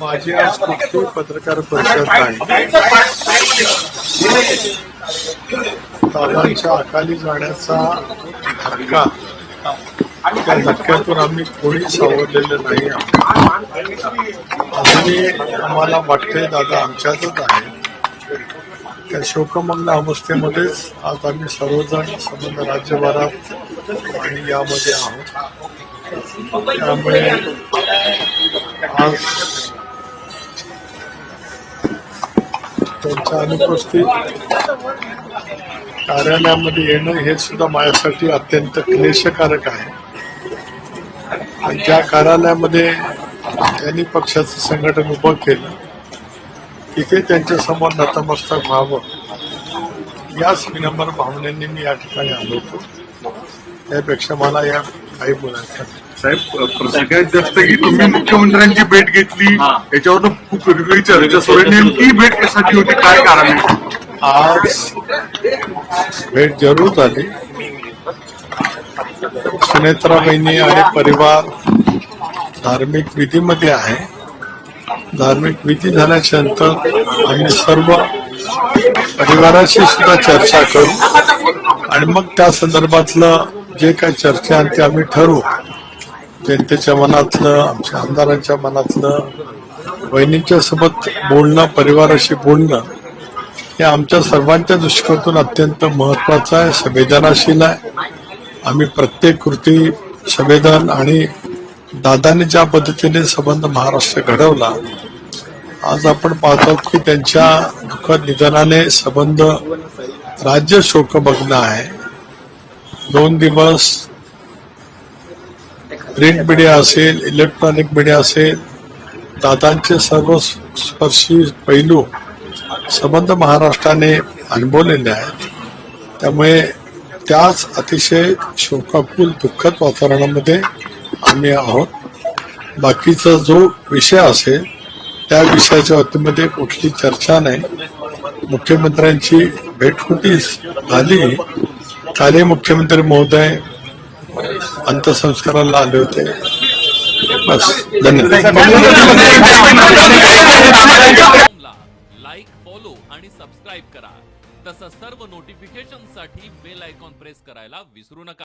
माझी आज कुठली पत्रकार परिषद नाही दादांच्या अकाली जाण्याचा धक्का. त्या धक्क्यातून आम्ही कोणी सावरलेलं नाही आहोत. आम्हाला वाटतंय दादा आमच्यातच आहे. त्या शोकमग्न अवस्थेमध्येच आज आम्ही सर्वजण संबंध राज्यभरात आणि यामध्ये आहोत. त्यामुळे आज त्यांच्या अनुपस्थित कार्यालयामध्ये येणं हे सुद्धा माझ्यासाठी अत्यंत क्लेशकारक आहे आणि त्या कार्यालयामध्ये त्यांनी पक्षाचं संघटन उभं केलं तिथे त्यांच्यासमोर नतमस्तक व्हावं याच विनम्र भावनेने मी या ठिकाणी आलो होतो त्यापेक्षा मला या काही बोलायचं नाही. साहेब सगळ्यात जास्त की तुम्ही मुख्यमंत्र्यांची भेट घेतली. याच्यावर खूप वेगवेगळी चर्चा सुरू आहे. नेमकी भेट कशासाठी होती? काय कारण आहे? आज भेट जरूर झाली. सुनेत्रा बहिणी आणि परिवार धार्मिक विधीमध्ये आहे. धार्मिक विधी झाल्याच्यानंतर आम्ही सर्व परिवाराशी सुद्धा चर्चा करू. आणि मग त्या संदर्भातलं जे काही चर्चा आहे ते आम्ही ठरवू. जनतेच्या मनातलं आमच्या आमदारांच्या मनातलं बहिणींच्या सोबत बोलणं परिवाराशी बोलणं हे आमच्या सर्वांच्या दृष्टिकोनातून अत्यंत महत्वाचं आहे संवेदनाशील आहे. आम्ही प्रत्येक कृती संवेदन आणि दादाने ज्या पद्धतीने संबंध महाराष्ट्र घडवला आज आपण पाहतो की त्यांच्या दुःखद निधनाने संबंध राज्य शोकमग्न आहे. दोन दिवस प्रिंट मीडिया असेल इलेक्ट्रॉनिक मीडिया असेल दादांचे सर्व स्पर्शी पैलू संबंध महाराष्ट्राने अनुभवलेले आहेत. त्यामुळे त्याच अतिशय शोकाकुल दुःखद वातावरणामध्ये आम्ही आहोत. बाकीचा जो विषय असेल त्या विषयाच्या बाबतीमध्ये कुठली चर्चा नाही. मुख्यमंत्र्यांची भेट होती झाली. कालही मुख्यमंत्री महोदय अंत्यसंस्काराला आले होते. बस धन्यवाद. लाईक फॉलो आणि सबस्क्राईब करा. तसंच सर्व नोटिफिकेशनसाठी बेल आयकॉन प्रेस करायला विसरू नका.